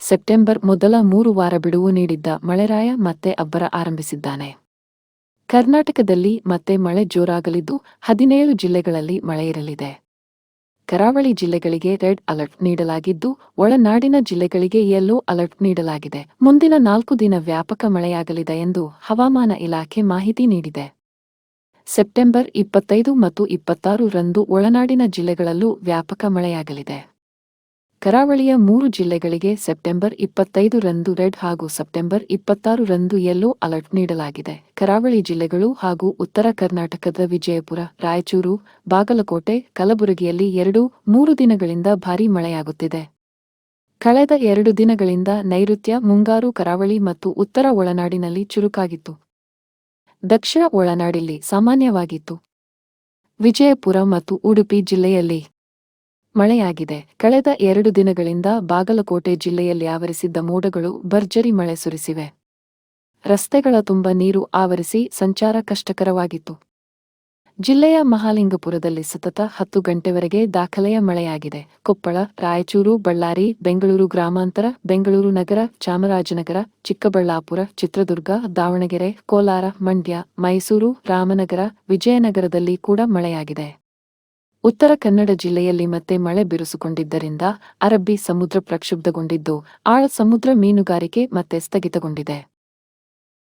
September ಮೊದಲ ಮೂರು ವಾರ ಬಿಡುವು ನೀಡಿದ್ದ ಮಳೆರಾಯ ಮತ್ತೆ ಅಬ್ಬರ ಆರಂಭಿಸಿದ್ದಾನೆ. ಕರ್ನಾಟಕದಲ್ಲಿ ಮತ್ತೆ ಮಳೆ ಜೋರಾಗಲಿದ್ದು ಹದಿನೇಳು ಜಿಲ್ಲೆಗಳಲ್ಲಿ ಮಳೆ ಇರಲಿದೆ. ಕರಾವಳಿ ಜಿಲ್ಲೆಗಳಿಗೆ ರೆಡ್ ಅಲರ್ಟ್ ನೀಡಲಾಗಿದ್ದು, ಒಳನಾಡಿನ ಜಿಲ್ಲೆಗಳಿಗೆ ಯೆಲ್ಲೋ ಅಲರ್ಟ್ ನೀಡಲಾಗಿದೆ. ಮುಂದಿನ ನಾಲ್ಕು ದಿನ ವ್ಯಾಪಕ ಮಳೆಯಾಗಲಿದೆ ಎಂದು ಹವಾಮಾನ ಇಲಾಖೆ ಮಾಹಿತಿ ನೀಡಿದೆ. ಸೆಪ್ಟೆಂಬರ್ ಇಪ್ಪತ್ತೈದು ಮತ್ತು ಇಪ್ಪತ್ತಾರು ರಂದು ಒಳನಾಡಿನ ಜಿಲ್ಲೆಗಳಲ್ಲೂ ವ್ಯಾಪಕ ಮಳೆಯಾಗಲಿದೆ. ಕರಾವಳಿಯ ಮೂರು ಜಿಲ್ಲೆಗಳಿಗೆ ಸೆಪ್ಟೆಂಬರ್ ಇಪ್ಪತ್ತೈದು ರಂದು ರೆಡ್ ಹಾಗೂ ಸೆಪ್ಟೆಂಬರ್ ಇಪ್ಪತ್ತಾರು ರಂದು ಯೆಲ್ಲೋ ಅಲರ್ಟ್ ನೀಡಲಾಗಿದೆ. ಕರಾವಳಿ ಜಿಲ್ಲೆಗಳು ಹಾಗೂ ಉತ್ತರ ಕರ್ನಾಟಕದ ವಿಜಯಪುರ, ರಾಯಚೂರು, ಬಾಗಲಕೋಟೆ, ಕಲಬುರಗಿಯಲ್ಲಿ ಎರಡು, ಮೂರು ದಿನಗಳಿಂದ ಭಾರೀ ಮಳೆಯಾಗುತ್ತಿದೆ. ಕಳೆದ ಎರಡು ದಿನಗಳಿಂದ ನೈಋತ್ಯ, ಮುಂಗಾರು, ಕರಾವಳಿ ಮತ್ತು ಉತ್ತರ ಒಳನಾಡಿನಲ್ಲಿ ಚುರುಕಾಗಿತ್ತು. ದಕ್ಷಿಣ ಒಳನಾಡಿಲ್ಲಿ ಸಾಮಾನ್ಯವಾಗಿತ್ತು. ವಿಜಯಪುರ ಮತ್ತು ಉಡುಪಿ ಜಿಲ್ಲೆಯಲ್ಲಿ ಮಳೆಯಾಗಿದೆ. ಕಳೆದ ಎರಡು ದಿನಗಳಿಂದ ಬಾಗಲಕೋಟೆ ಜಿಲ್ಲೆಯಲ್ಲಿ ಆವರಿಸಿದ್ದ ಮೋಡಗಳು ಭರ್ಜರಿ ಮಳೆ ಸುರಿಸಿವೆ. ರಸ್ತೆಗಳ ತುಂಬ ನೀರು ಆವರಿಸಿ ಸಂಚಾರ ಕಷ್ಟಕರವಾಗಿತ್ತು. ಜಿಲ್ಲೆಯ ಮಹಾಲಿಂಗಪುರದಲ್ಲಿ ಸತತ ಹತ್ತು ಗಂಟೆವರೆಗೆ ದಾಖಲೆಯ ಮಳೆಯಾಗಿದೆ. ಕೊಪ್ಪಳ, ರಾಯಚೂರು, ಬಳ್ಳಾರಿ, ಬೆಂಗಳೂರು ಗ್ರಾಮಾಂತರ, ಬೆಂಗಳೂರು ನಗರ, ಚಾಮರಾಜನಗರ, ಚಿಕ್ಕಬಳ್ಳಾಪುರ, ಚಿತ್ರದುರ್ಗ, ದಾವಣಗೆರೆ, ಕೋಲಾರ, ಮಂಡ್ಯ, ಮೈಸೂರು, ರಾಮನಗರ, ವಿಜಯನಗರದಲ್ಲಿ ಕೂಡ ಮಳೆಯಾಗಿದೆ. ಉತ್ತರ ಕನ್ನಡ ಜಿಲ್ಲೆಯಲ್ಲಿ ಮತ್ತೆ ಮಳೆ ಬಿರುಸುಕೊಂಡಿದ್ದರಿಂದ ಅರಬ್ಬಿ ಸಮುದ್ರ ಪ್ರಕ್ಷುಬ್ಧಗೊಂಡಿದ್ದು ಆಳ ಸಮುದ್ರ ಮೀನುಗಾರಿಕೆ ಮತ್ತೆ ಸ್ಥಗಿತಗೊಂಡಿದೆ.